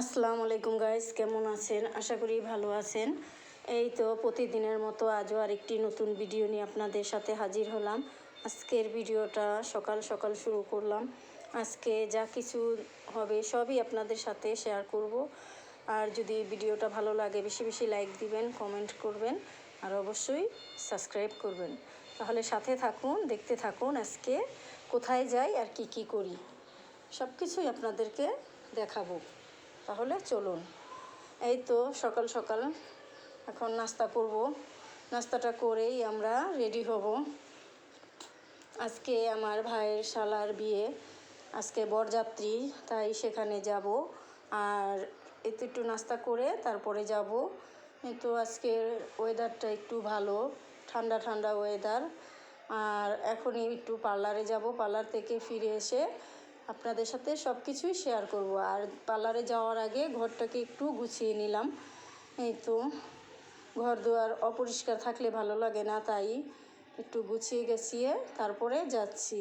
আসসালামু আলাইকুম গাইস কেমন আছেন? আশা করি ভালো আছেন। এই তো প্রতিদিনের মতো আজও আরেকটি নতুন ভিডিও নিয়ে আপনাদের সাথে হাজির হলাম। আজকের ভিডিওটা সকাল সকাল শুরু করলাম। আজকে যা কিছু হবে সবই আপনাদের সাথে শেয়ার করব। আর যদি ভিডিওটা ভালো লাগে, বেশি বেশি লাইক দিবেন কমেন্ট করবেন, আর অবশ্যই সাবস্ক্রাইব করবেন। তাহলে সাথে থাকুন, দেখতে থাকুন আজকে কোথায় যাই আর কি কি করি। সব কিছুই আপনাদেরকে দেখাবো। তাহলে চলুন। এই তো সকাল সকাল, এখন নাস্তা করব। নাস্তাটা করেই আমরা রেডি হব। আজকে আমার ভাইয়ের শালার বিয়ে, আজকে বরযাত্রী, তাই সেখানে যাব। আর একটু একটু নাস্তা করে তারপরে যাব। কিন্তু আজকের ওয়েদারটা একটু ভালো, ঠান্ডা ঠান্ডা ওয়েদার আর এখনই একটু পার্লারে যাব। পার্লার থেকে ফিরে এসে আপনাদের সাথে সব কিছুই শেয়ার করব। আর পার্লারে যাওয়ার আগে ঘরটাকে একটু গুছিয়ে নিলাম। এই তো ঘর দুয়ার অপরিষ্কার থাকলে ভালো লাগে না, তাই একটু গুছিয়ে গেছিয়ে তারপরে যাচ্ছি।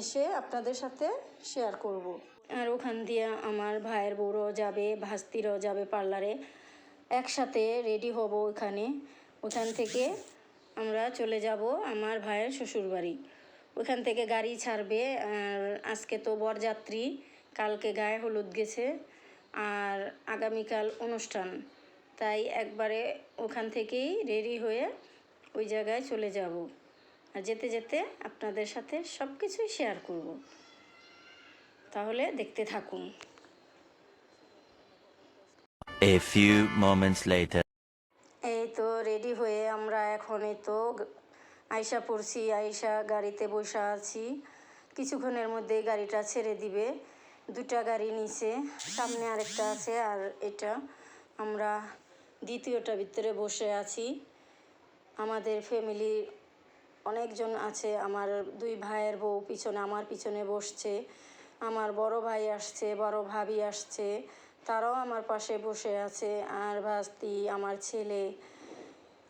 এসে আপনাদের সাথে শেয়ার করব। আর ওখান দিয়ে আমার ভাইয়ের বউরও যাবে, ভাস্তিরও যাবে পার্লারে একসাথে রেডি হব ওখানে। ওখান থেকে আমরা চলে যাব আমার ভাইয়ের শ্বশুরবাড়ি। ওখান থেকে গাড়ি ছাড়বে। আর আজকে তো বরযাত্রী কালকে গায়ে হলুদ গেছে আর আগামীকাল অনুষ্ঠান। তাই একবারে ওখান থেকেই রেডি হয়ে ওই জায়গায় চলে যাব। আর যেতে যেতে আপনাদের সাথে সব কিছুই শেয়ার করব। তাহলে দেখতে থাকুন। A few moments later. এই তো রেডি হয়ে আমরা এখন এই তো আয়সা পড়ছি আয়সা গাড়িতে বসে আছি। কিছুক্ষণের মধ্যেই গাড়িটা ছেড়ে দিবে। দুটা গাড়ি নিচে, সামনে আরেকটা আছে আর এটা। আমরা দ্বিতীয়টা ভিতরে বসে আছি। আমাদের ফ্যামিলি অনেকজন আছে, আমার দুই ভাইয়ের বউ পিছনে, আমার পিছনে বসছে। আমার বড় ভাই আসছে, বড় ভাবি আসছে, তারাও আমার পাশে বসে আছে। আর ভাস্তি, আমার ছেলে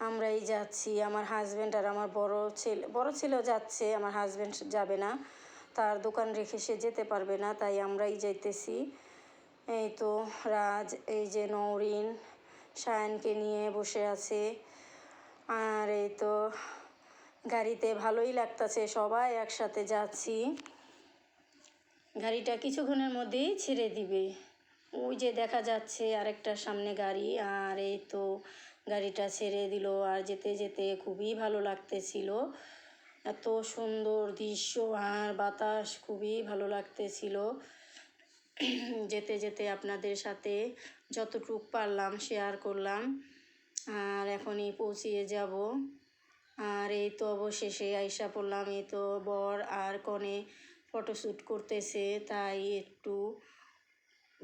আমরাই যাচ্ছি, আমার হাজব্যান্ড আর আমার বড় ছেলে, বড় ছেলেও যাচ্ছে, আমার হাজব্যান্ড যাবে না, তার দোকান রেখে সে যেতে পারবে না, তাই আমরাই যাইতেছি। এই তো রাজ, এই যে নৌরিন, সায়নকে নিয়ে বসে আছে। আর এই তো গাড়িতে ভালোই লাগতাছে, সবাই একসাথে যাচ্ছি। গাড়িটা কিছুক্ষণের মধ্যেই ছেড়ে দিবে। ওই যে দেখা যাচ্ছে আরেকটা সামনে গাড়ি, আর এই তো গাড়িটা ছেড়ে দিল, আর যেতে যেতে খুবই ভালো লাগতেছিল। এত সুন্দর দৃশ্য, আর বাতাস খুবই ভালো লাগতেছিল। যেতে যেতে আপনাদের সাথে যতটুক পারলাম শেয়ার করলাম, আর এখনই পৌঁছিয়ে যাব। আর এই তো অবশেষে আইসা পড়লাম, এই তো বর আর কনে ফটোশ্যুট করতেছে, তাই একটু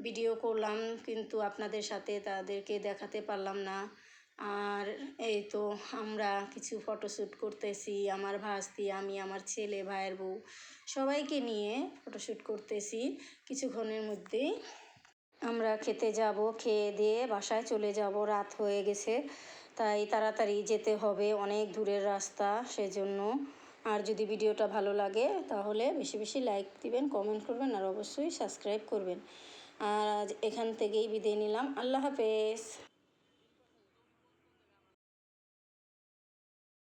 ভিডিও করলাম, কিন্তু আপনাদের সাথে তাদেরকে দেখাতে পারলাম না। আর এই তো আমরা কিছু ফটোশ্যুট করতেছি, আমার ভাস্তি, আমি, আমার ছেলে, ভাইয়ের বউ, সবাইকে নিয়ে ফটোশ্যুট করতেছি কিছুক্ষণের মধ্যেই। আমরা খেতে যাব, খেয়ে দিয়ে বাসায় চলে যাব, রাত হয়ে গেছে, তাই তাড়াতাড়ি যেতে হবে, অনেক দূরের রাস্তা সেজন্য। আর যদি ভিডিওটা ভালো লাগে, তাহলে বেশি বেশি লাইক দিবেন, কমেন্ট করবেন, আর অবশ্যই সাবস্ক্রাইব করবেন। আর আজ এখান থেকেই বিদায় নিলাম। আল্লাহ হাফেজ।